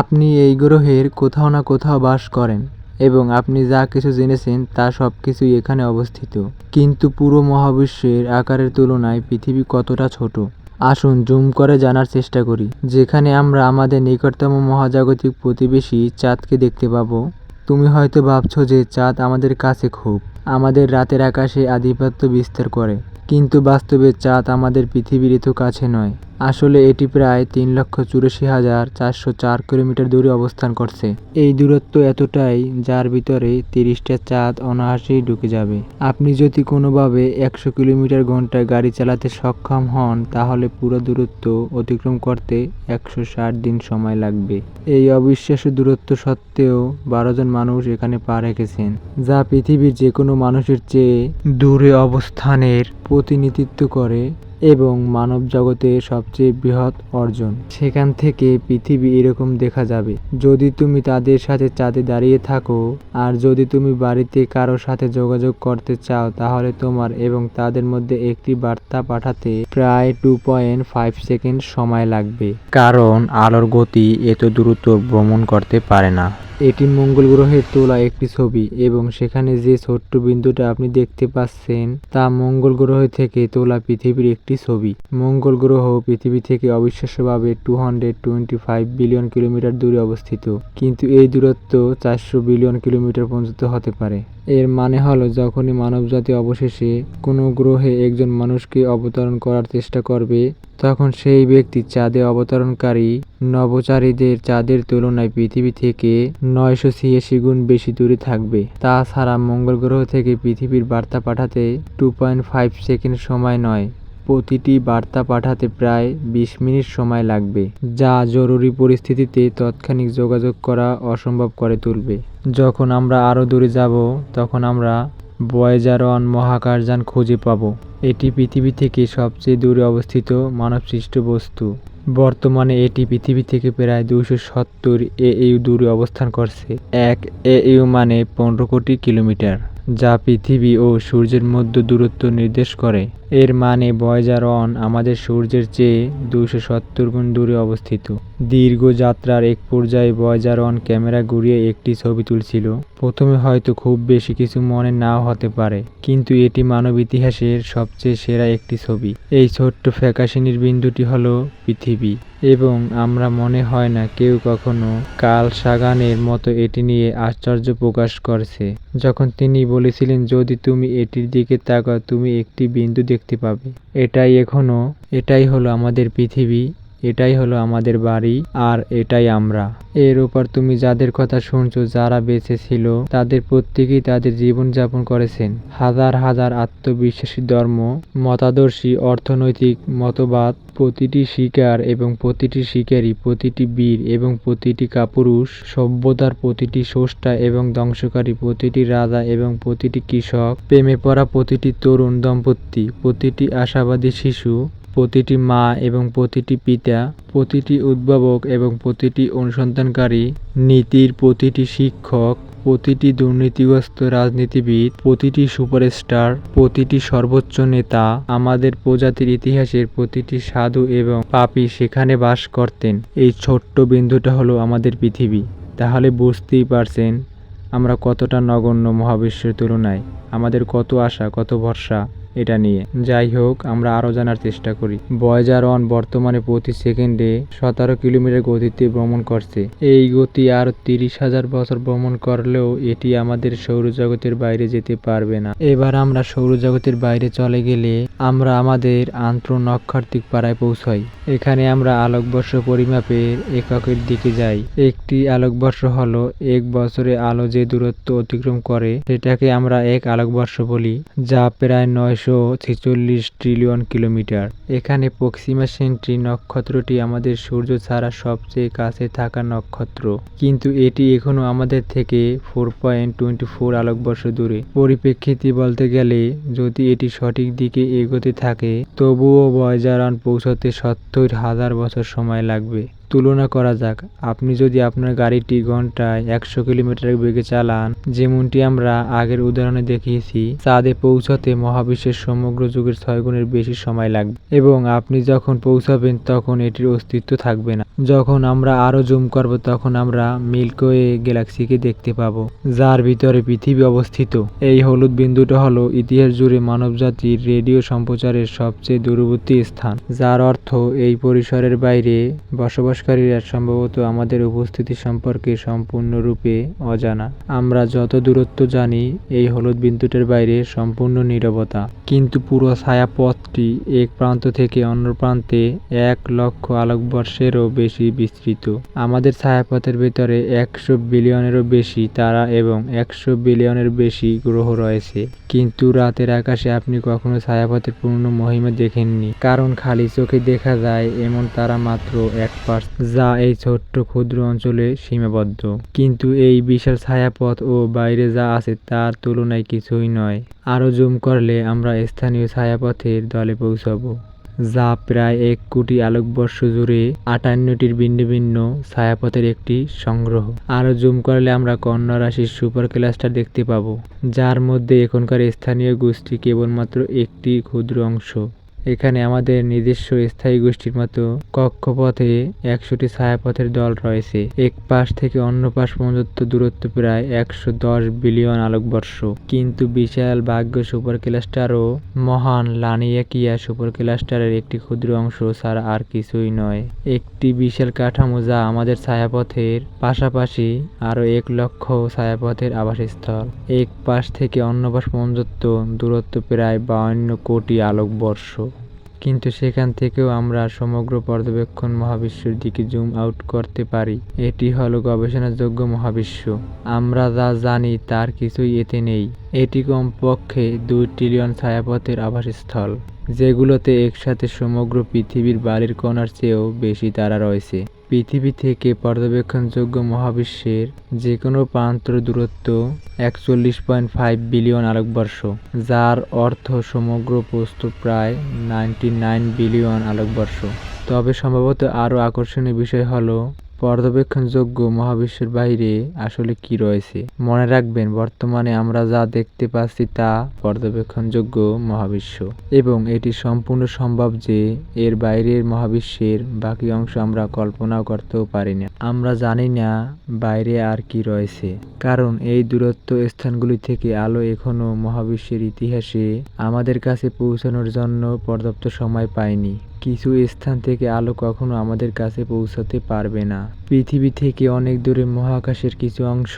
আপনি এই গ্রহের কোথাও না কোথাও বাস করেন এবং আপনি যা কিছু জেনেছেন তা সব কিছুই এখানে অবস্থিত। কিন্তু পুরো মহাবিশ্বের আকারের তুলনায় পৃথিবী কতটা ছোট? আসুন জুম করে জানার চেষ্টা করি, যেখানে আমরা আমাদের নিকটতম মহাজাগতিক প্রতিবেশী চাঁদকে দেখতে পাবো। তুমি হয়তো ভাবছ যে চাঁদ আমাদের কাছে খুব, আমাদের রাতের আকাশে আধিপত্য বিস্তার করে, কিন্তু বাস্তবে চাঁদ আমাদের পৃথিবীর এত কাছে নয়। আসলে এটি প্রায় তিন লক্ষ চুরাশি হাজার চারশো চার কিলোমিটার দূরে অবস্থান করছে। এই দূরত্ব এতটাই যার ভিতরে তিরিশটা চাঁদ অনায়াসেই ঢুকে যাবে। আপনি যদি কোনোভাবে একশো কিলোমিটার ঘন্টায় গাড়ি চালাতে সক্ষম হন, তাহলে পুরো দূরত্ব অতিক্রম করতে একশো ষাট দিন সময় লাগবে। এই অবিশ্বাস্য দূরত্ব সত্ত্বেও বারো জন মানুষ এখানে পা রেখেছেন, যা পৃথিবীর যে কোনো মানুষের চেয়ে দূরে অবস্থানের প্রতিনিধিত্ব করে। এবং মানব জগতের সবচেয়ে বৃহৎ অর্জন। সেখান থেকে পৃথিবী এরকম দেখা যাবে। যদি তুমি তাদের সাথে চাঁদে দাঁড়িয়ে থাকো, আর যদি তুমি বাড়িতে কারোর সাথে যোগাযোগ করতে চাও, তাহলে তোমার এবং তাদের মধ্যে একটি বার্তা পাঠাতে প্রায় টু পয়েন্ট ফাইভ সেকেন্ড সময় লাগবে। কারণ আলোর গতি এত দ্রুত ভ্রমণ করতে পারে না। এটি মঙ্গল গ্রহের তোলা একটি ছবি এবং সেখানে যে ছোট্ট বিন্দুটা আপনি দেখতে পাচ্ছেন তা মঙ্গল গ্রহ থেকে তোলা পৃথিবীর একটি ছবি। মঙ্গল গ্রহ পৃথিবী থেকে অবিশ্বাস্যভাবে two hundred twenty five billion kilometre দূরে অবস্থিত, কিন্তু এই দূরত্ব চারশো বিলিয়ন কিলোমিটার পর্যন্ত হতে পারে। এর মানে হলো, যখনই মানবজাতি অবশেষে কোনো গ্রহে একজন মানুষকে অবতরণ করার চেষ্টা করবে তখন সেই ব্যক্তি চাঁদে অবতরণকারী নভোচারীদের চাঁদের তুলনায় পৃথিবী থেকে নয়শো ছিয়াশি গুণ বেশি দূরে থাকবে। তাছাড়া মঙ্গল গ্রহ থেকে পৃথিবীর বার্তা পাঠাতে টু পয়েন্ট ফাইভ সেকেন্ড সময় নয়, প্রতিটি বার্তা পাঠাতে প্রায় বিশ মিনিট সময় লাগবে, যা জরুরি পরিস্থিতিতে তৎক্ষণিক যোগাযোগ করা অসম্ভব করে তুলবে। যখন আমরা আরও দূরে যাব, তখন আমরা ভয়েজার ওয়ান মহাকাশযান খুঁজে পাব। এটি পৃথিবী থেকে সবচেয়ে দূরে অবস্থিত মানবসৃষ্ট বস্তু। বর্তমানে এটি পৃথিবী থেকে প্রায় দুশো সত্তর এইউ দূরে অবস্থান করছে। এক এইউ মানে পনেরো কোটি কিলোমিটার, যা পৃথিবী ও সূর্যের মধ্যে দূরত্ব নির্দেশ করে। এর মানে বয়জার অন আমাদের সূর্যের চেয়ে দুশো সত্তর গুণ দূরে অবস্থিত। দীর্ঘ যাত্রার এক পর্যায়ে ভয়েজার ওয়ান ক্যামেরা ঘুরিয়ে একটি ছবি তুলছিল। প্রথমে হয়তো খুব বেশি কিছু মনে নাও হতে পারে, কিন্তু এটি মানব ইতিহাসের সবচেয়ে সেরা একটি ছবি। এই ছোট্ট ফ্যাকাশিনির বিন্দুটি হলো পৃথিবী, এবং আমরা মনে হয় না কেউ কখনো কাল সাগানের মতো এটি নিয়ে আশ্চর্য প্রকাশ করছে। যখন তিনি বলেছিলেন, যদি তুমি এটির দিকে তাকাও, তুমি একটি বিন্দু দেখতে পাবে। এটাই এখনও, এটাই হলো আমাদের পৃথিবী এটাই হলো আমাদের বাড়ি আর এটাই আমরা। এর উপর তুমি যাদের কথা শুনছো, যারা বেঁচে ছিল, তাদের প্রত্যেকেই তাদের জীবন যাপন করেছেন। হাজার হাজার আত্মবিশ্বাসী ধর্ম, মতাদর্শী, অর্থনৈতিক মতবাদ, প্রতিটি শিকার এবং প্রতিটি শিকারী, প্রতিটি বীর এবং প্রতিটি কাপুরুষ, সভ্যতার প্রতিটি স্রষ্টা এবং ধ্বংসকারী, প্রতিটি রাজা এবং প্রতিটি কৃষক, প্রেমে পড়া প্রতিটি তরুণ দম্পতি, প্রতিটি আশাবাদী শিশু প্রতিটি মা এবং প্রতিটি পিতা, প্রতিটি উদ্ভাবক এবং প্রতিটি অনুসন্ধানকারী, নীতির প্রতিটি শিক্ষক, প্রতিটি দুর্নীতিগ্রস্ত রাজনীতিবিদ, প্রতিটি সুপারস্টার, প্রতিটি সর্বোচ্চ নেতা আমাদের প্রজাতির ইতিহাসের প্রতিটি সাধু এবং পাপী সেখানে বাস করতেন। এই ছোট্ট বিন্দুটা হলো আমাদের পৃথিবী। তাহলে বুঝতেই পারছেন আমরা কতটা নগণ্য মহাবিশ্বের তুলনায়। আমাদের কত আশা, কত ভরসা। এটা নিয়ে। যাই হোক, আমরা আরও জানার চেষ্টা করি। বয়জার ওয়ান বর্তমানে প্রতি সেকেন্ডে সতেরো কিলোমিটার গতিতে ভ্রমণ করছে। এই গতি আর তিরিশ হাজার বছর ভ্রমণ করলেও এটি আমাদের সৌরজগতের বাইরে যেতে পারবে না। এবার আমরা সৌরজগতের বাইরে চলে গেলে আমরা আমাদের আন্তঃ নক্ষত্রিক পাড়ায় পৌঁছাই। এখানে আমরা আলোকবর্ষ পরিমাপের এককের দিকে যাই। একটি আলোকবর্ষ হলো এক বছরে আলো যে দূরত্ব অতিক্রম করে, সেটাকে আমরা এক আলোকবর্ষ বলি, যা প্রায় নয়শো ছেচল্লিশ ট্রিলিয়ন কিলোমিটার। এখানে প্রক্সিমা সেন্ট্রি নক্ষত্রটি আমাদের সূর্য ছাড়া সবচেয়ে কাছে থাকা নক্ষত্র। কিন্তু এটি এখনও আমাদের থেকে ফোর পয়েন্ট টোয়েন্টি ফোর আলোকবর্ষ দূরে। পরিপ্রেক্ষিতে বলতে গেলে, যদি এটি সঠিক দিকে এগোতে থাকে, তবুও বয়জারান পৌঁছতে সত্তর হাজার বছর সময় লাগবে। তুলনা করা যাক। আপনি যদি আপনার গাড়িটি ঘন্টায় একশো কিলোমিটার বেগে চালান, যেমনটি আমরা আগের উদাহরণে দেখিয়েছি, চাঁদে পৌঁছাতে মহাবিশ্বের সমগ্র যুগের ছয় গুণের বেশি সময় লাগবে। এবং আপনি যখন পৌঁছাবেন, তখন এটির অস্তিত্ব থাকবে না। যখন আমরা আরও জুম করব, তখন আমরা মিল্কওয়ে গ্যালাক্সিকে দেখতে পাবো, যার ভিতরে পৃথিবী অবস্থিত। এই হলুদ বিন্দুটা হলো ইতিহাস জুড়ে মানবজাতির রেডিও সম্প্রচারের সবচেয়ে দূরবর্তী স্থান, যার অর্থ এই পরিসরের বাইরে বসবাসকারীরা সম্ভবত আমাদের উপস্থিতি সম্পর্কে সম্পূর্ণরূপে অজানা। আমরা যত দূরত্ব জানি, এই হলুদ বিন্দুটার বাইরে সম্পূর্ণ নীরবতা। কিন্তু পুরো ছায়াপথটি এক প্রান্ত থেকে অন্য প্রান্তে এক লক্ষ আলোকবর্ষেরও বেশি বিস্তৃত। আমাদের ছায়াপথের ভেতরে একশো বিলিয়নেরও বেশি তারা এবং একশো বিলিয়নের বেশি গ্রহ রয়েছে। কিন্তু রাতের আকাশে আপনি কখনো ছায়াপথের পূর্ণ মহিমা দেখেননি। কারণ খালি চোখে দেখা যায় এমন তারা মাত্র এক পার্স যা এই ছোট্ট ক্ষুদ্র অঞ্চলে সীমাবদ্ধ। কিন্তু এই বিশাল ছায়াপথ ও বাইরে যা আছে তার তুলনায় কিছুই নয়। আরও জুম করলে আমরা স্থানীয় ছায়াপথের দলে পৌঁছাবো, যা প্রায় এক কোটি আলোকবর্ষ জুড়ে আটান্নটির ভিন্ন ভিন্ন ছায়াপথের একটি সংগ্রহ। আরও জুম করলে আমরা কন্যা রাশির সুপার ক্লাস্টার দেখতে পাবো, যার মধ্যে এখনকার স্থানীয় গোষ্ঠী কেবলমাত্র একটি ক্ষুদ্র অংশ। এখানে আমাদের নিজস্ব স্থায়ী গোষ্ঠীর মতো কক্ষপথে একশোটি ছায়াপথের দল রয়েছে। এক পাশ থেকে অন্য পাশ পর্যন্ত দূরত্ব প্রায় একশো দশ বিলিয়ন আলোকবর্ষ। কিন্তু বিশাল ভাগ্য সুপার ক্লাস্টারও মহান লানিয়াকিয়া সুপার ক্লাস্টারের একটি ক্ষুদ্র অংশ ছাড়া আর কিছুই নয়। একটি বিশাল কাঠামো যা আমাদের ছায়াপথের পাশাপাশি আরও এক লক্ষ ছায়াপথের আবাসস্থল। এক পাশ থেকে অন্য পাশ পর্যন্ত দূরত্ব প্রায় বাউন্ন কোটি আলোকবর্ষ। কিন্তু সেখান থেকেও আমরা সমগ্র পর্যবেক্ষণ মহাবিশ্বের দিকে জুম আউট করতে পারি। এটি হলো গবেষণাযোগ্য মহাবিশ্ব। আমরা যা জানি তার কিছুই এতে নেই। এটি কমপক্ষে দুই ট্রিলিয়ন ছায়াপথের আবাসস্থল, যেগুলোতে একসাথে সমগ্র পৃথিবীর বালির কণার চেয়েও বেশি তারা রয়েছে। পৃথিবী থেকে পর্যবেক্ষণযোগ্য মহাবিশ্বের যে কোনো প্রান্তর দূরত্ব একচল্লিশ পয়েন্ট ফাইভ বিলিয়ন আলোকবর্ষ, যার অর্থ সমগ্র বস্তু প্রায় নাইনটি নাইন বিলিয়ন আলোকবর্ষ। তবে সম্ভবত আরও আকর্ষণীয় বিষয় হলো পর্যবেক্ষণযোগ্য মহাবিশ্বের বাইরে আসলে কি রয়েছে? মনে রাখবেন, বর্তমানে আমরা যা দেখতে পাচ্ছি তা পর্যবেক্ষণযোগ্য মহাবিশ্ব। এবং এটি সম্পূর্ণ সম্ভব যে এর বাইরের মহাবিশ্বের বাকি অংশ আমরা কল্পনাও করতেও পারি না। আমরা জানি না বাইরে আর কি রয়েছে। কারণ এই দূরত্ব স্থানগুলি থেকে আলো এখনও মহাবিশ্বের ইতিহাসে আমাদের কাছে পৌঁছানোর জন্য পর্যাপ্ত সময় পায়নি। কিছু স্থান থেকে আলো কখনো আমাদের কাছে পৌঁছাতে পারবে না। পৃথিবী থেকে অনেক দূরে মহাকাশের কিছু অংশ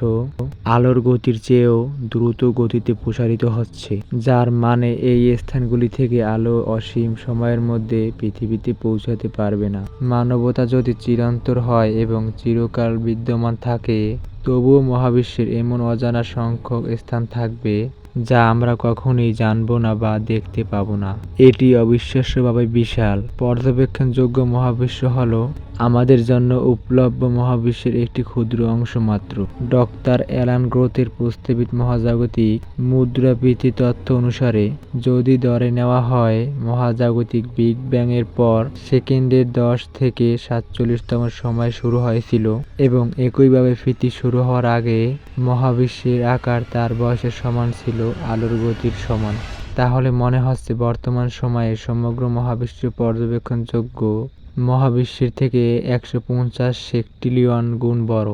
আলোর গতির চেয়েও দ্রুত গতিতে প্রসারিত হচ্ছে, যার মানে এই স্থানগুলি থেকে আলো অসীম সময়ের মধ্যে পৃথিবীতে পৌঁছাতে পারবে না। মানবতা যদি চিরন্তর হয় এবং চিরকাল বিদ্যমান থাকে, তবুও মহাবিশ্বের এমন অজানা সংখ্যক স্থান থাকবে যা আমরা কখনোই জানব না বা দেখতে পাবো না। এটি অবিশ্বাস্যভাবে বিশাল। পর্যবেক্ষণযোগ্য মহাবিশ্ব হলো আমাদের জন্য উপলব্ধ মহাবিশ্বের একটি ক্ষুদ্র অংশ মাত্র। ডক্টর অ্যালান গ্রোথের প্রস্তাবিত মহাজাগতিক মুদ্রাবৃত্তি তথ্য অনুসারে, যদি ধরে নেওয়া হয়, মহাজাগতিক বিগ ব্যাং এর পর সেকেন্ডের দশ থেকে সাতচল্লিশতম সময় শুরু হয়েছিল এবং একইভাবে ফিতি শুরু হওয়ার আগে মহাবিশ্বের আকার তার বয়সের সমান ছিল, আলোর গতির সমান। তাহলে মনে হচ্ছে বর্তমান সময়ে সমগ্র মহাবিশ্ব পর্যবেক্ষণযোগ্য মহাবিশ্বের থেকে একশো পঞ্চাশ সেক্টিলিয়ন গুণ বড়।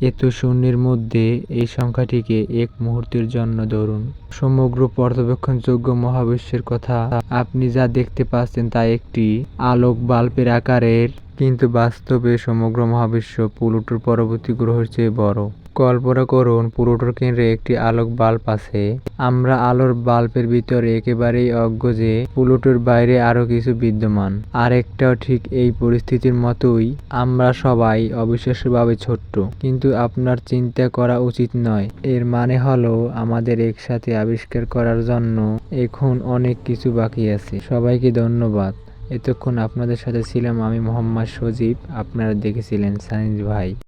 এত শূন্যের মধ্যে এই সংখ্যাটিকে এক মুহূর্তের জন্য ধরুন। সমগ্র পর্যবেক্ষণযোগ্য মহাবিশ্বের কথা আপনি যা দেখতে পাচ্ছেন তা একটি আলোক বাল্বের আকারের, কিন্তু বাস্তবে সমগ্র মহাবিশ্ব প্লুটোর পরবর্তী গ্রহের চেয়ে বড়। কল্পনা করুন প্লুটোর কেন্দ্রে একটি আলোক বাল্ব আছে। আমরা আলোর বাল্বের ভিতরে একেবারেই অজ্ঞ যে প্লুটোর বাইরে আরও কিছু বিদ্যমান। আরেকটাও ঠিক এই পরিস্থিতির মতোই, আমরা সবাই অবিশ্বাস্যভাবে ছোট্ট। কিন্তু আপনার চিন্তা করা উচিত নয়। এর মানে হলো, আমাদের একসাথে আবিষ্কার করার জন্য এখন অনেক কিছু বাকি আছে। সবাইকে ধন্যবাদ। এতক্ষণ আপনাদের সাথে ছিলাম আমি মোহাম্মদ সজীব। আপনারা দেখেছিলেন সানিজ ভাই।